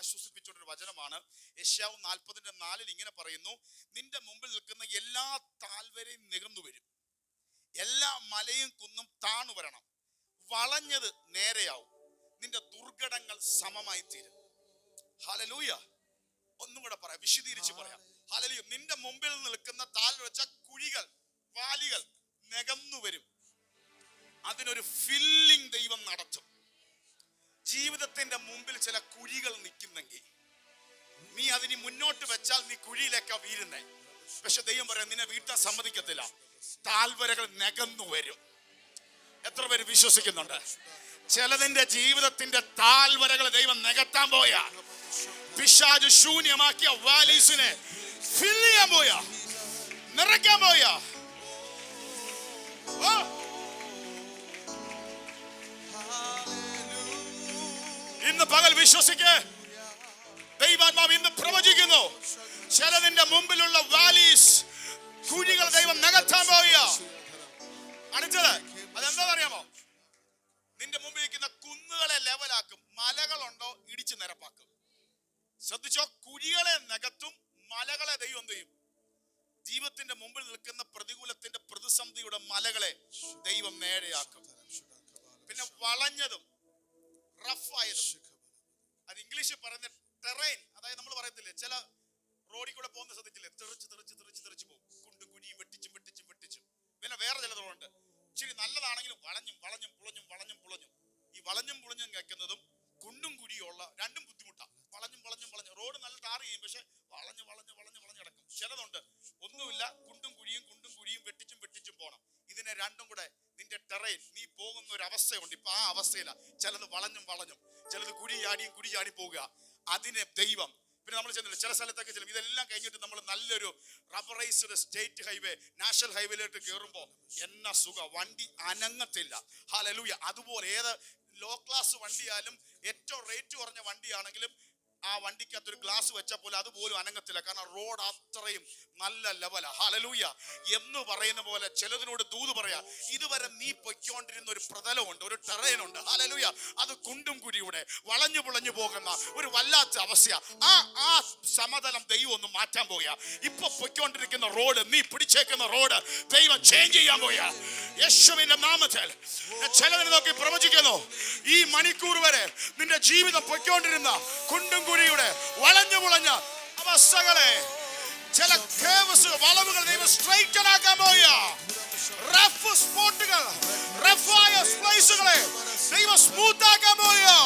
ആശ്വസിപ്പിച്ചുകൊണ്ടൊരു വചനമാണ്. യശ്യാവ് നാൽപ്പതിന്റെ നാലിൽ ഇങ്ങനെ പറയുന്നു നിന്റെ മുമ്പിൽ നിൽക്കുന്ന എല്ലാ താൽവരെയും നികന്നു വരും. എല്ലാ മലയും കുന്നും താണു വരണം. വളഞ്ഞത് നേരെയാവും. നിന്റെ ദുർഘടങ്ങൾ സമമായി തീരും. ഹലലൂയ ഒന്നും കൂടെ പറയാം വിശദീകരിച്ച് പറയാം. ഹലലൂയ നിന്റെ മുമ്പിൽ നിൽക്കുന്ന താൽ വെച്ച കുഴികൾ വാലികൾ നികന്നു വരും. അതിനൊരു ഫില്ലിംഗ് ദൈവം നടത്തും. ജീവിതത്തിന്റെ മുമ്പിൽ ചില കുഴികൾ നിൽക്കുന്നെങ്കിൽ നീ അതിന് മുന്നോട്ട് വെച്ചാൽ നീ കുഴിയിലേക്കാ വീഴുന്നേ. പക്ഷെ ദൈവം പറയാം നിന്നെ വീട്ടാൻ സമ്മതിക്കത്തില്ല. താൽവരകൾ നികന്നു വരും. എത്ര പേര് വിശ്വസിക്കുന്നുണ്ട്? ചിലതിന്റെ ജീവിതത്തിന്റെ താൽവരകൾ ദൈവം നികത്താൻ പോയാ. പിശാജ് ശൂന്യമാക്കിയ വാലീസിനെ ഫില്ല് ചെയ്യാൻ പോയാ. നിറയ്ക്കാൻ പോയാ. ഇന്ന് പകൽ വിശ്വസിക്ക്. ദൈവാത്മാവ് ഇന്ന് പ്രവചിക്കുന്നു. ചിലതിന്റെ മുമ്പിലുള്ള വാലീസ് കുഴികൾ ദൈവം നികത്താൻ പോവുക അണിച്ചത്. അതെന്താ പറയാമോ നിന്റെ മുമ്പിൽ ഇരിക്കുന്ന കുന്നുകളെ ലെവലാക്കും. മലകളുണ്ടോ? ഇടിച്ചു നിരപ്പാക്കും. ശ്രദ്ധിച്ചോ? കുഴികളെ നികത്തും മലകളെ ദൈവം എന്ത് ചെയ്യും? ജീവിതത്തിന്റെ മുമ്പിൽ നിൽക്കുന്ന പ്രതികൂലത്തിന്റെ പ്രതിസന്ധിയുടെ മലകളെ ദൈവം നേരെയാക്കും പിന്നെ വളഞ്ഞതും റഫായതും. അത് ഇംഗ്ലീഷിൽ പറയുന്ന ടെറൈൻ അതായത് നമ്മൾ പറയത്തില്ലേ ചില റോഡിൽ കൂടെ പോകുന്ന ശ്രദ്ധിച്ചില്ലേ? തെറിച്ച് തെറിച്ച് തെറിച്ച് തെറിച്ച് പോകും. കുണ്ടും കുഴിയും വെട്ടിച്ചും വെട്ടിച്ചും വെട്ടിച്ചും. പിന്നെ വേറെ ചിലതുകൊണ്ട് ഇച്ചിരി നല്ലതാണെങ്കിലും വളഞ്ഞും വളഞ്ഞും പുളഞ്ഞും വളഞ്ഞും പുളഞ്ഞും. ഈ വളഞ്ഞും പുളഞ്ഞും കേൾക്കുന്നതും കുണ്ടും കുഴിയുള്ള രണ്ടും ബുദ്ധിമുട്ടാണ് വളഞ്ഞും വളഞ്ഞും വളഞ്ഞും. റോഡ് നല്ല ടാർ ചെയ്യും പക്ഷെ വളഞ്ഞ് വളഞ്ഞ് വളഞ്ഞ് വളഞ്ഞ് കിടക്കും. ചിലതുണ്ട്. ഒന്നുമില്ല കുണ്ടും കുഴിയും കുണ്ടും കുഴിയും വെട്ടിച്ചും വെട്ടിച്ചും പോകണം ഇതിനെ രണ്ടും കൂടെ നിന്റെ ടെറൈൻ നീ പോകുന്ന ഒരു അവസ്ഥയുണ്ട് ഇപ്പൊ ആ അവസ്ഥയില. ചിലത് വളഞ്ഞും വളഞ്ഞും. ചിലത് കുഴി ചാടിയും കുഴി പോവുക അതിനെ ദൈവം. പിന്നെ നമ്മൾ ചെന്നില്ല? ചില സ്ഥലത്തൊക്കെ ചെല്ലും ഇതെല്ലാം കഴിഞ്ഞിട്ട് നമ്മൾ നല്ലൊരു റബ്ബറൈസ്ഡ് സ്റ്റേറ്റ് ഹൈവേ നാഷണൽ ഹൈവേയിലോട്ട് കയറുമ്പോൾ എന്ന സുഖ? വണ്ടി അനങ്ങത്തില്ല. ഹാലലൂയ അതുപോലെ ഏത് ലോ ക്ലാസ് വണ്ടിയാലും ഏറ്റവും റേറ്റ് കുറഞ്ഞ വണ്ടിയാണെങ്കിലും ആ വണ്ടിക്കകത്ത് ഒരു ഗ്ലാസ് വെച്ച പോലെ അതുപോലും അനങ്ങത്തില്ല. കാരണം റോഡ് അത്രയും നല്ല ലെവല ഹലലൂയ എന്ന് പറയുന്ന പോലെ ചിലതിനോട് ദൂത് പറയാ. ഇതുവരെ നീ പൊയ്ക്കൊണ്ടിരുന്ന ഒരു പ്രതലമുണ്ട് ഒരു ടെറൈനുണ്ട് ഹലലൂയ അത് കുണ്ടും കുഴിയുടെ വളഞ്ഞു പുളഞ്ഞു പോകുന്ന ഒരു വല്ലാത്ത അവസ്ഥ ആ ആ സമതലം ദൈവം ഒന്ന് മാറ്റാൻ പോയാ ഇപ്പൊ പൊയ്ക്കൊണ്ടിരിക്കുന്ന റോഡ് നീ പിടിച്ചേക്കുന്ന റോഡ് ദൈവം ചേഞ്ച് ചെയ്യാൻ പോയാ യേശുവിന്റെ നാമത്തിൽ ചിലവിനെ നോക്കി പ്രവചിക്കുന്നു. ഈ മണിക്കൂർ വരെ നിന്റെ ജീവിതം പൊയ്ക്കൊണ്ടിരുന്ന കുണ്ടും കുഴിയുടെ വളഞ്ഞു പുളഞ്ഞ അവസ്ഥകളെ ചില കേവസ് വളവുകൾ ദൈവം സ്ട്രൈറ്റൻ ആക്കാൻ പോയ റഫ് സ്പോട്ടുകൾ റഫായ സ്പ്ലൈസുകളെ ദൈവം സ്മൂത്ത് ആക്കാൻ പോയാ